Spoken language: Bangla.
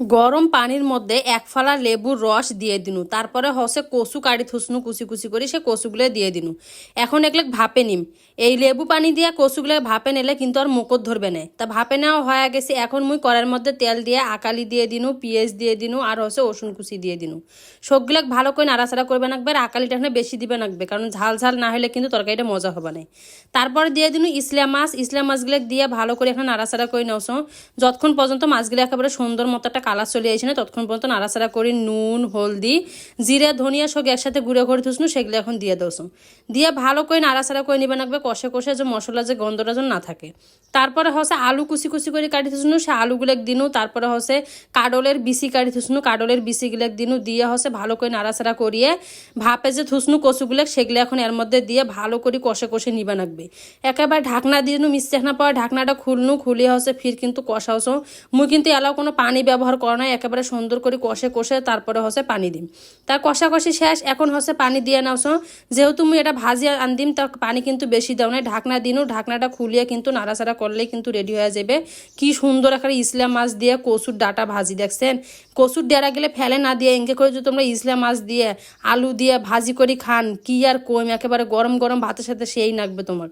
গরম পানির মধ্যে এক ফালা লেবুর রস দিয়ে দিনু। তারপরে হসে কচু কাটি থুসনু কুচি কুচি করে সে কচুগুলো দিয়ে দিনু। এখন এগুলো ভাপে নিম। এই লেবু পানি দিয়ে কচুগুলো ভাপে নিলে কিন্তু আর মুকত ধরবে না। তা ভাপে নেওয়া হয়ে গেছে। এখন মুই কড়ার মধ্যে তেল দিয়ে আকালি দিয়ে দিনু, পিঁয়াজ দিয়ে দিনু আর হসে রসুন কুচি দিয়ে দিনু। সবগুলো ভালো করে নাড়াচাড়া করবে নাকবে আর আকালিটা এখানে বেশি দিবে নাকবে কারণ ঝাল ঝাল না হলে কিন্তু তরকারিটা মজা হবে না। তারপর দিয়ে দিনু ইসলাম মাছ। ইসলাম মাছগুলো দিয়ে ভালো করে এখানে নাড়াচাড়া করে নেওস। যতক্ষণ পর্যন্ত মাছগুলো একেবারে সুন্দর মতো একটা কালার চলে আসে না, ততক্ষণ পর্যন্ত নাড়াচাড়া করি নুন, হলদি, জিরে, ধনিয়া সব একসাথে গুঁড়ো করে থুসনু সেগুলো এখন দিয়ে দোস দিয়ে ভালো করে নাড়াচাড়া করে নিবে রাখবে কষে কষে যে মশলা যে গন্ধটা যেন না থাকে। তারপরে হচ্ছে আলু কুচি কুচি করে কাটি থুসনু সে আলুগুলো দিনু তারপরে হচ্ছে কাডলের বিসি কাটি থুসনু কাডলের বিসিগুলো দিনু দিয়ে হচ্ছে ভালো করে নাড়াচাড়া করিয়ে, ভাপে যে থুসনু কচুগুলো, সেগুলো এখন এর মধ্যে দিয়ে ভালো করে কষে কষে নিবে রাখবে একেবারে ঢাকনা দিয়ে নু মিষ্টি না পর ঢাকনাটা খুলনু খুলিয়ে হচ্ছে ফির কিন্তু কষা হচ্ছে মুই কিন্তু এলাও কোনো পানি ব্যবহার করা নাই একেবারে সুন্দর করে কষে কষে তারপরে হচ্ছে পানি দিম। তার কষাকষি শেষ, এখন হচ্ছে পানি দিয়ে নাওছো যেহেতু মুই এটা ভাজি আনদিম তার পানি কিন্তু বেশি দাও না ঢাকনা দিনু, ঢাকনাটা খুলিয়ে কিন্তু নাড়াচাড়া করলেই কিন্তু রেডি হয়ে যাবে। কি সুন্দর একটা ইসলাম মাছ দিয়ে কচুর ডাটা ভাজি, দেখছেন? কচুর ডেরা গেলে ফেলে না দিয়ে এঙ্গে করে যদি তোমরা ইসলাম মাছ দিয়ে, আলু দিয়ে ভাজি করে খান, কি আর কম একেবারে গরম গরম ভাতের সাথে সেই নাকবে তোমার।